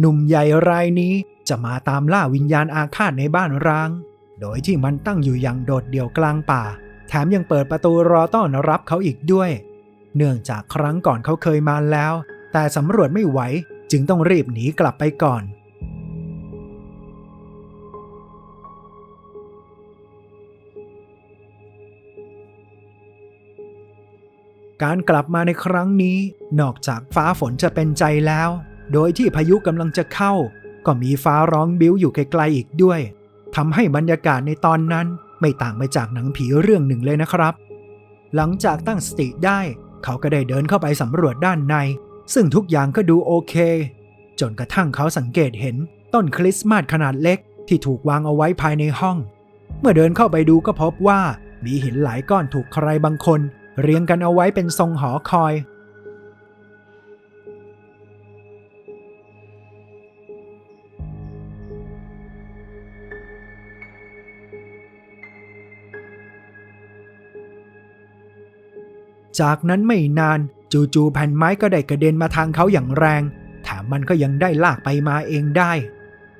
หนุ่มใหญ่รายนี้จะมาตามล่าวิญญาณอาฆาตในบ้านร้าง โดยที่มันตั้งอยู่อย่างโดดเดี่ยวกลางป่า แถมยังเปิดประตูรอต้อนรับเขาอีกด้วย เนื่องจากครั้งก่อนเขาเคยมาแล้ว แต่สำรวจไม่ไหวจึงต้องรีบหนีกลับไปก่อน การกลับมาในครั้งนี้ นอกจากฟ้าฝนจะเป็นใจแล้ว โดยที่พายุกำลังจะเข้า ก็มีฟ้าร้องบิ้วอยู่ไกลๆอีกด้วยทำให้บรรยากาศในตอนนั้นไม่ต่างไปจากหนังผีเรื่องหนึ่งเลยนะครับ หลังจากตั้งสติได้ เขาก็ได้เดินเข้าไปสำรวจด้านใน ซึ่งทุกอย่างก็ดูโอเค จนกระทั่งเขาสังเกตเห็นต้นคริสต์มาสขนาดเล็กที่ถูกวางเอาไว้ภายในห้อง เมื่อเดินเข้าไปดูก็พบว่ามีหินหลายก้อนถูกใครบางคน เรียงกันเอาไว้เป็นทรงหอคอย จากนั้นไม่นานจู่ๆแผ่นไม้ก็ได้กระเด็นมาทางเขาอย่างแรง แถมมันก็ยังได้ลากไปมาเองได้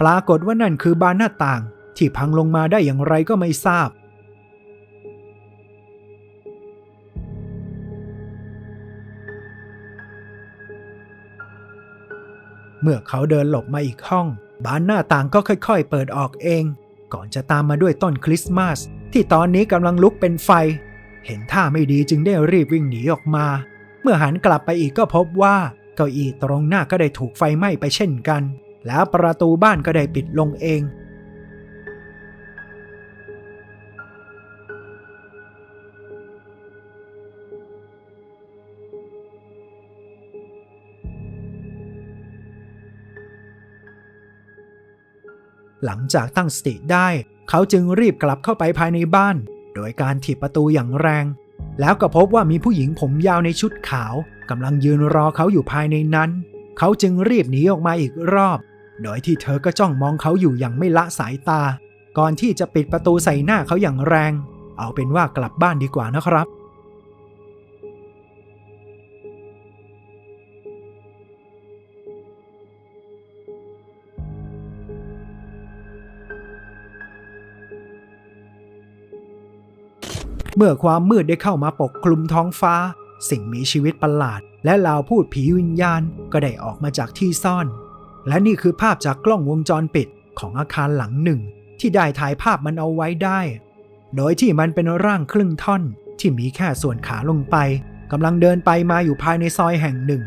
ปรากฏว่านั่นคือบานหน้าต่าง ที่พังลงมาได้อย่างไรก็ไม่ทราบ เมื่อเขาเดินหลบมาอีกห้อง บานหน้าต่างก็ค่อย ๆ เปิดออกเอง ก่อนจะตามมาด้วยต้นคริสต์มาสที่ตอนนี้กำลังลุกเป็นไฟ เห็นท่าไม่ดีจึงได้รีบวิ่งหนีออกมา เมื่อหันกลับไปอีกก็พบว่าเก้าอี้ตรงหน้าก็ได้ถูกไฟไหม้ไปเช่นกัน แล้วประตูบ้านก็ได้ปิดลงเอง หลังจากตั้งสติได้ เขาจึงรีบกลับเข้าไปภายในบ้าน โดยการถีบประตูอย่างแรง แล้วก็พบว่ามีผู้หญิงผมยาวในชุดขาวกำลังยืนรอเขาอยู่ภายในนั้น เขาจึงรีบหนีออกมาอีกรอบ โดยที่เธอก็จ้องมองเขาอยู่อย่างไม่ละสายตา ก่อนที่จะปิดประตูใส่หน้าเขาอย่างแรง เอาเป็นว่ากลับบ้านดีกว่านะครับ เมื่อความมืดได้เข้ามาปกคลุมท้องฟ้า สิ่งมีชีวิตประหลาด และเหล่าพูดผีวิญญาณก็ได้ออกมาจากที่ซ่อน และนี่คือภาพจากกล้องวงจรปิดของอาคารหลังหนึ่ง ที่ได้ถ่ายภาพมันเอาไว้ได้ โดยที่มันเป็นร่างครึ่งท่อนที่มีแค่ส่วนขาลงไปกำลังเดินไปมาอยู่ภายในซอยแห่งหนึ่ง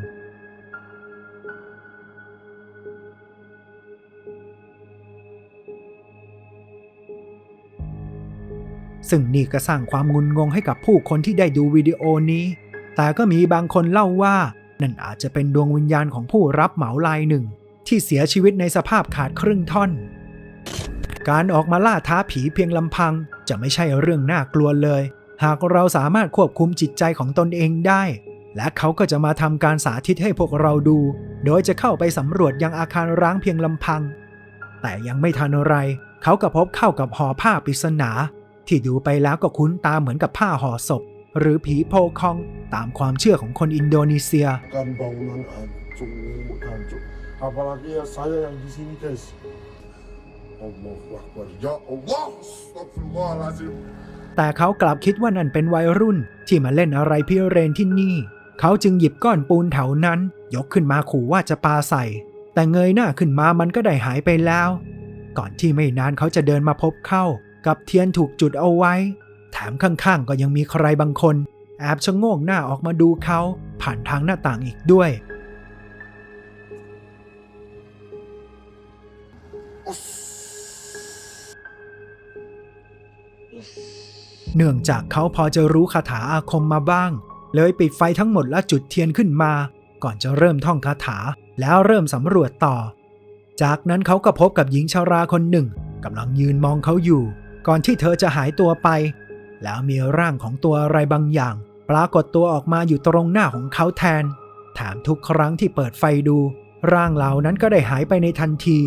ซึ่งนี่ก็สร้างความงุนงงให้กับผู้คนที่ได้ดูวิดีโอนี้ แต่ก็มีบางคนเล่าว่า นั่นอาจจะเป็นดวงวิญญาณของผู้รับเหมารายหนึ่ง ที่เสียชีวิตในสภาพขาดครึ่งท่อน การออกมาล่าท้าผีเพียงลำพัง จะไม่ใช่เรื่องน่ากลัวเลย หากเราสามารถควบคุมจิตใจของตนเองได้ และเขาก็จะมาทำการสาธิตให้พวกเราดู โดยจะเข้าไปสำรวจยังอาคารร้างเพียงลำพัง แต่ยังไม่ทันอะไร เขาก็พบเข้ากับห่อผ้าปริศนา ที่ดูไปแล้วก็คุ้นตาเหมือนกับผ้าห่อศพ หรือผีโพคองตามความเชื่อของคนอินโดนีเซีย akan bangunan hancur hancur apalagi ya saya yang di sini guys Allah Akbar ya Allah Astagfirullahaladzim แต่เขากลับคิดว่านั่นเป็นวัยรุ่น ที่มาเล่นอะไรพิเรนที่นี่ เขาจึงหยิบก้อนปูนแถวนั้น ยกขึ้นมาขู่ว่าจะปาใส่ แต่เงยหน้าขึ้นมามันก็ได้หายไปแล้ว ก่อนที่ไม่นานเขาจะเดินมาพบเข้า กับเทียนถูกจุดเอาไว้ แถมข้างๆ ก็ยังมีใครบางคน แอบชะโงกหน้าออกมาดูเขาผ่านทางหน้าต่างอีกด้วยเนื่องจากเขาพอจะรู้คาถาอาคมมาบ้าง เลยปิดไฟทั้งหมดและจุดเทียนขึ้นมา ก่อนจะเริ่มท่องคาถาแล้วเริ่มสำรวจต่อ จากนั้นเขาก็พบกับหญิงชาราคนหนึ่งกำลังยืนมองเขาอยู่ ก่อนที่เธอจะหายตัวไป แล้วมีร่างของตัวอะไรบางอย่าง ปรากฏตัวออกมาอยู่ตรงหน้าของเขาแทนแถมทุกครั้งที่เปิดไฟดู ร่างเหล่านั้นก็ได้หายไปในทันที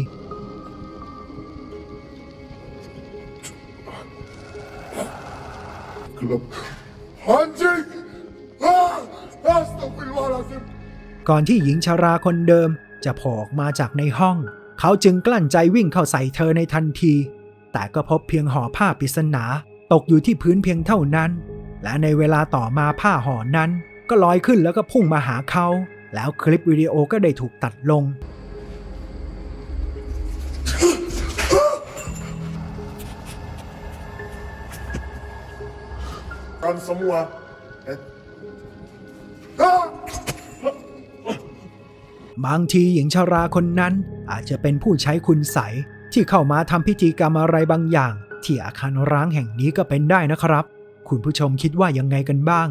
ก่อนที่หญิงชาราคนเดิมจะโผล่ออกมาจากในห้อง เขาจึงกลั้นใจวิ่งเข้าใส่เธอในทันที แต่ก็พบเพียงห่อผ้าปริศนา ตกอยู่ที่พื้นเพียงเท่านั้น และในเวลาต่อมาผ้าห่อนั้น ก็ลอยขึ้นแล้วก็พุ่งมาหาเขา แล้วคลิปวิดีโอก็ได้ถูกตัดลง Run somewhere. And... Ah! บางทีหญิงชาราคนนั้นอาจจะเป็นผู้ใช้คุณใสย ที่เข้ามาทำพิธีกรรมอะไรบางอย่าง ที่อาคารร้างแห่งนี้ก็เป็นได้นะครับ คุณผู้ชมคิดว่ายังไงกันบ้าง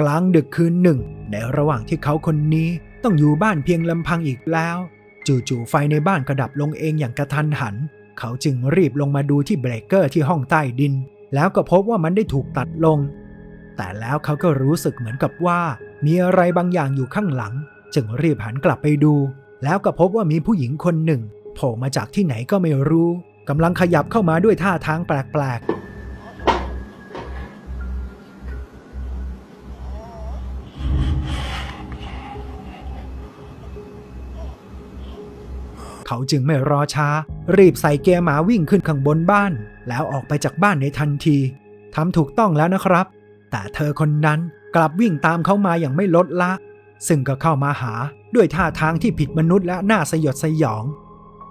กลางดึกคืนหนึ่ง ในระหว่างที่เขาคนนี้ต้องอยู่บ้านเพียงลำพังอีกแล้ว จู่ๆไฟในบ้านกระดับลงเองอย่างกระทันหัน เขาจึงรีบลงมาดูที่เบรกเกอร์ที่ห้องใต้ดิน แล้วก็พบว่ามันได้ถูกตัดลง แต่แล้วเขาก็รู้สึกเหมือนกับว่า มีอะไรบางอย่างอยู่ข้างหลัง จึงรีบหันกลับไปดู แล้วก็พบว่ามีผู้หญิงคนหนึ่ง โผล่มาจากที่ไหนก็ไม่รู้กำลังขยับเข้ามาด้วยท่าทางแปลกๆเขาจึงไม่รอช้า รีบใส่เกียร์หมาวิ่งขึ้นข้างบนบ้าน แล้วออกไปจากบ้านในทันทีทำถูกต้องแล้วนะครับ แต่เธอคนนั้นกลับวิ่งตามเขามาอย่างไม่ลดละ ซึ่งก็เข้ามาหาด้วยท่าทางที่ผิดมนุษย์และน่าสยดสยอง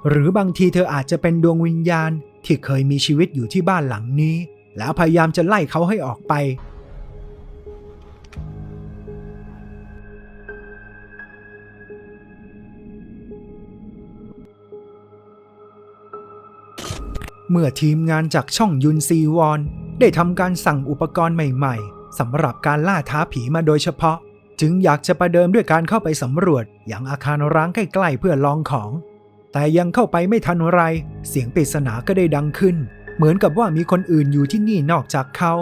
หรือบางทีเธออาจจะเป็นดวงวิญญาณที่เคยมีชีวิตอยู่ที่บ้านหลังนี้ แล้วพยายามจะไล่เขาให้ออกไป เมื่อทีมงานจากช่องยุนซีวอน ได้ทำการสั่งอุปกรณ์ใหม่ๆสำหรับการล่าท้าผีมาโดยเฉพาะ จึงอยากจะประเดิมด้วยการเข้าไปสำรวจอย่างอาคารร้างใกล้ๆเพื่อลองของ แต่ยังเข้าไปไม่ทันไร เสียงปริศนาก็ได้ดังขึ้น เหมือนกับว่ามีคนอื่นอยู่ที่นี่นอกจากเขา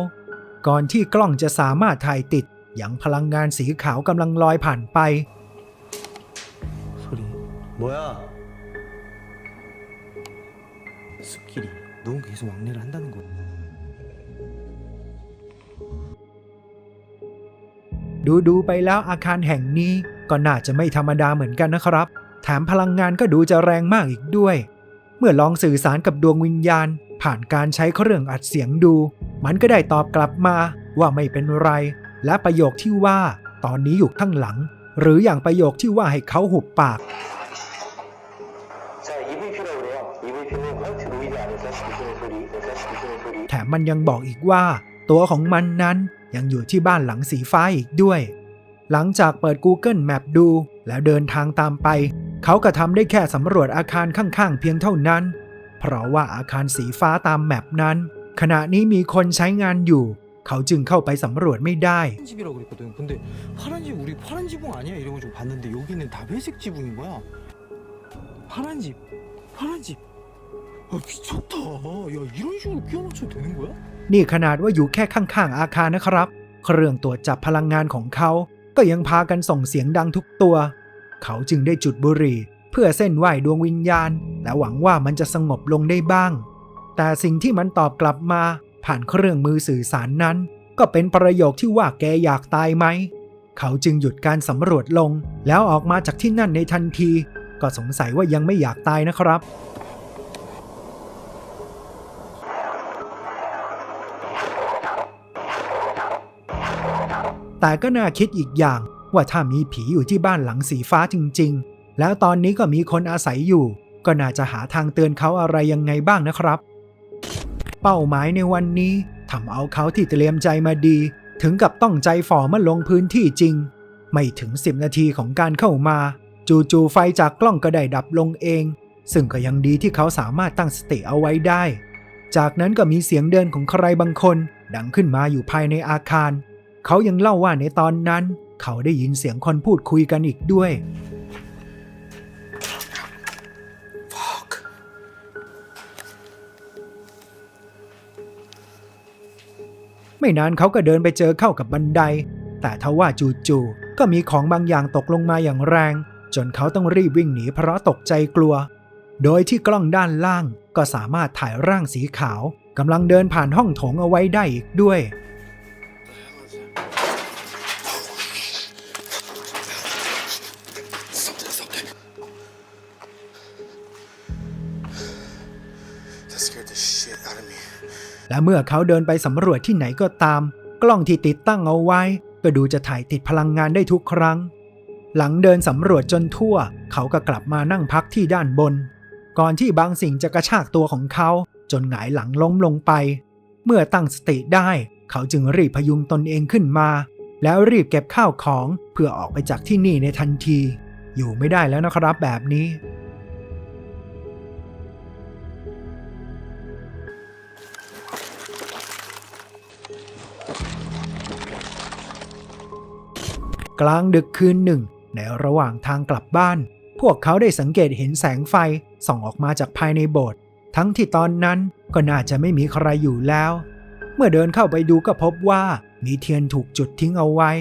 ก่อนที่กล้องจะสามารถถ่ายติด อย่างพลังงานสีขาวกำลังลอยผ่านไป 소리 뭐야 숲길이 넌 계속 왕래를 한다는 거 ดูดูๆไปแล้วอาคารแห่งนี้ก็น่าจะไม่ธรรมดาเหมือนกันนะครับ แถมพลังงานก็ดูจะแรงมากอีกด้วย เมื่อลองสื่อสารกับดวงวิญญาณ ผ่านการใช้เครื่องอัดเสียงดู มันก็ได้ตอบกลับมาว่าไม่เป็นไร และประโยคที่ว่า ตอนนี้อยู่ข้างหลัง หรืออย่างประโยคที่ว่าให้เขาหุบปาก แถมมันยังบอกอีกว่า ตัวของมันนั้นยังอยู่ที่บ้านหลังสีฟ้าอีกด้วย หลังจากเปิด Google Map ดูแล้วเดินทางตามไป เขาก็ทำได้แค่สำรวจอาคารข้างๆเพียงเท่านั้น เพราะว่าอาคารสีฟ้าตามแมปนั้น ขณะนี้มีคนใช้งานอยู่ เขาจึงเข้าไปสำรวจไม่ได้ นี่ขนาดว่าอยู่แค่ข้างๆอาคารนะครับ เครื่องตรวจจับพลังงานของเขา ก็ยังพากันส่งเสียงดังทุกตัว เขาจึงได้จุดบุหรี่ เพื่อเส้นไหวดวงวิญญาณ และหวังว่ามันจะสงบลงได้บ้าง แต่สิ่งที่มันตอบกลับมา ผ่านเครื่องมือสื่อสารนั้น ก็เป็นประโยคที่ว่าแกอยากตายไหม เขาจึงหยุดการสำรวจลง แล้วออกมาจากที่นั่นในทันที ก็สงสัยว่ายังไม่อยากตายนะครับแต่ก็น่าคิดอีกอย่าง ว่าถ้ามีผีอยู่ที่บ้านหลังสีฟ้าจริง ๆ แล้วตอนนี้ก็มีคนอาศัยอยู่ ก็น่าจะหาทางเตือนเขาอะไรยังไงบ้างนะครับ เป้าหมายในวันนี้ทำเอาเขาที่เตรียมใจมาดี ถึงกับต้องใจฝ่อมื่อลงพื้นที่จริง ไม่ถึง10นาทีของการเข้ามา จู่ๆไฟจากกล้องก็ได้ดับลงเอง ซึ่งก็ยังดีที่เขาสามารถตั้งสติเอาไว้ได้ จากนั้นก็มีเสียงเดินของใครบางคน ดังขึ้นมาอยู่ภายในอาคาร เขายังเล่าว่าในตอนนั้น เขาได้ยินเสียงคนพูดคุยกันอีกด้วย ไม่นานเขาก็เดินไปเจอเข้ากับบันได แต่ทว่าจู่ๆก็มีของบางอย่างตกลงมาอย่างแรง จนเขาต้องรีบวิ่งหนีเพราะตกใจกลัว โดยที่กล้องด้านล่างก็สามารถถ่ายร่างสีขาวกำลังเดินผ่านห้องโถงเอาไว้ได้อีกด้วย และเมื่อเขาเดินไปสำรวจที่ไหนก็ตาม กล้องที่ติดตั้งเอาไว้ ก็ดูจะถ่ายติดพลังงานได้ทุกครั้ง หลังเดินสำรวจจนทั่ว เขาก็กลับมานั่งพักที่ด้านบน ก่อนที่บางสิ่งจะกระชากตัวของเขา จนหงายหลังล้มลงไป เมื่อตั้งสติได้ เขาจึงรีบพยุงตนเองขึ้นมา แล้วรีบเก็บข้าวของเพื่อออกไปจากที่นี่ในทันที อยู่ไม่ได้แล้วนะครับแบบนี้ กลางดึกคืนหนึ่ง ในระหว่างทางกลับบ้าน พวกเขาได้สังเกตเห็นแสงไฟส่องออกมาจากภายในโบสถ์ทั้งที่ตอนนั้นก็น่าจะไม่มีใครอยู่แล้ว เมื่อเดินเข้าไปดูก็พบว่ามีเทียนถูกจุดทิ้งเอาไว้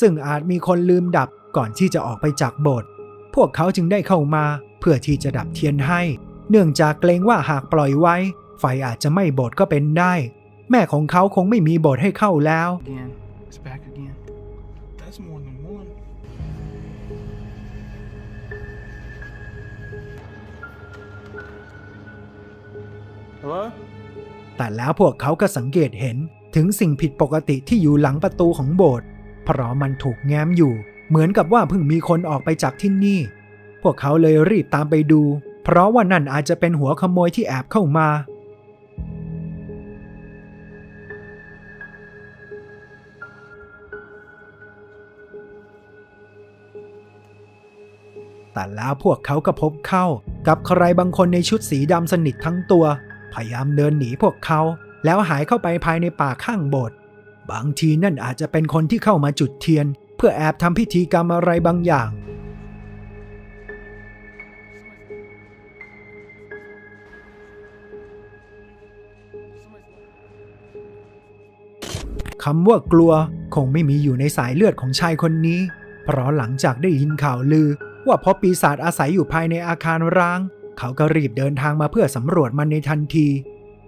ซึ่งอาจมีคนลืมดับก่อนที่จะออกไปจากโบสถ์พวกเขาจึงได้เข้ามาเพื่อที่จะดับเทียนให้ เนื่องจากเกรงว่าหากปล่อยไว้ ไฟอาจจะไม่โบสถ์ก็เป็นได้ แม่ของเขาคงไม่มีโบสถ์ให้เข้าแล้ว Again. แต่แล้วพวกเขาก็สังเกตเห็นถึงสิ่งผิดปกติที่อยู่หลังประตูของโบสถ์เพราะมันถูกแง้มอยู่ เหมือนกับว่าเพิ่งมีคนออกไปจากที่นี่ พวกเขาเลยรีบตามไปดู เพราะว่านั่นอาจจะเป็นหัวขโมยที่แอบเข้ามา แต่แล้วพวกเขาก็พบเข้ากับใครบางคนในชุดสีดำสนิททั้งตัว พยายามเดินหนีพวกเขา แล้วหายเข้าไปภายในป่าข้างโบสถ์บางทีนั่นอาจจะเป็นคนที่เข้ามาจุดเทียน เพื่อแอบทำพิธีกรรมอะไรบางอย่าง คำว่ากลัวคงไม่มีอยู่ในสายเลือดของชายคนนี้ เพราะหลังจากได้ยินข่าวลือ ว่าพบปีศาจอาศัยอยู่ภายในอาคารร้าง เขาก็รีบเดินทางมาเพื่อสำรวจมันในทันที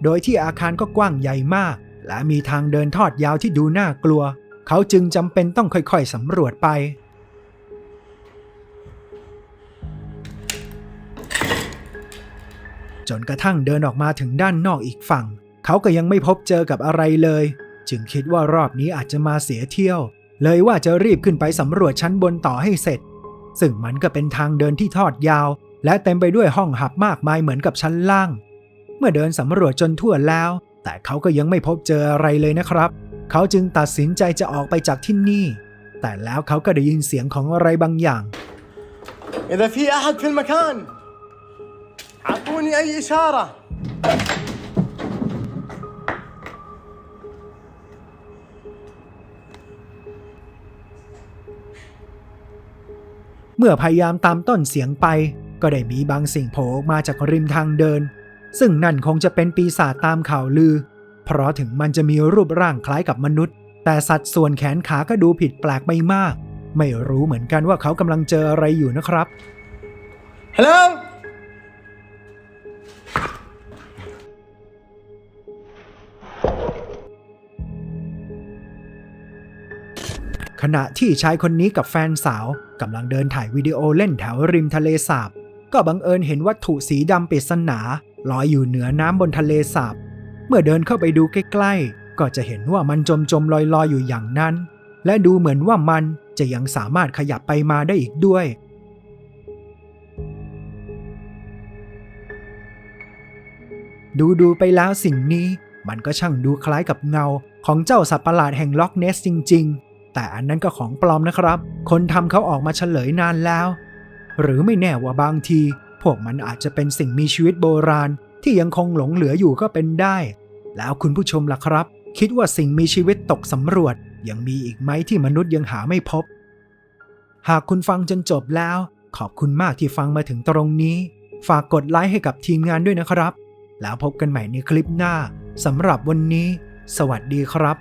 โดยที่อาคารก็กว้างใหญ่มาก และมีทางเดินทอดยาวที่ดูน่ากลัว เขาจึงจำเป็นต้องค่อยๆสำรวจไป จนกระทั่งเดินออกมาถึงด้านนอกอีกฝั่ง เขาก็ยังไม่พบเจอกับอะไรเลย จึงคิดว่ารอบนี้อาจจะมาเสียเที่ยว เลยว่าจะรีบขึ้นไปสำรวจชั้นบนต่อให้เสร็จ ซึ่งมันก็เป็นทางเดินที่ทอดยาว และเต็มไปด้วยห้องหับมากมายเหมือนกับชั้นล่าง เมื่อเดินสำรวจจนทั่วแล้ว แต่เขาก็ยังไม่พบเจออะไรเลยนะครับ เขาจึงตัดสินใจจะออกไปจากที่นี่ แต่แล้วเขาก็ได้ยินเสียงของอะไรบางอย่าง إذا في أحد في المكان أعطوني أي إشارة เมื่อพยายามตามต้นเสียงไป ก็ได้มีบางสิ่งโผล่มาจากริมทางเดิน ซึ่งนั่นคงจะเป็นปีศาจตามข่าวลือ เพราะถึงมันจะมีรูปร่างคล้ายกับมนุษย์ แต่สัดส่วนแขนขาก็ดูผิดแปลกไปมาก ไม่รู้เหมือนกันว่าเขากำลังเจออะไรอยู่นะครับฮัลโหลขณะที่ชายคนนี้กับแฟนสาวกำลังเดินถ่ายวิดีโอเล่นแถวริมทะเลสาบ ก็บังเอิญเห็นวัตถุสีดำปริศนาลอยอยู่เหนือน้ำบนทะเลสาบ เมื่อเดินเข้าไปดูใกล้ๆ ก็จะเห็นว่ามันจมจมๆลอยๆอยู่อย่างนั้น และดูเหมือนว่ามันจะยังสามารถขยับไปมาได้อีกด้วย ดูดูๆไปแล้วสิ่งนี้ มันก็ช่างดูคล้ายกับเงาของเจ้าสัตว์ประหลาดแห่งล็อกเนสจริง ๆ แต่อันนั้นก็ของปลอมนะครับ คนทำเขาออกมาเฉลยนานแล้ว หรือไม่แน่ว่าบางที พวกมันอาจจะเป็นสิ่งมีชีวิตโบราณที่ยังคงหลงเหลืออยู่ก็เป็นได้ แล้วคุณผู้ชมล่ะครับ คิดว่าสิ่งมีชีวิตตกสำรวจ ยังมีอีกไหมที่มนุษย์ยังหาไม่พบ หากคุณฟังจนจบแล้ว ขอบคุณมากที่ฟังมาถึงตรงนี้ ฝากกดไลค์ให้กับทีมงานด้วยนะครับ แล้วพบกันใหม่ในคลิปหน้าสำหรับวันนี้ สวัสดีครับ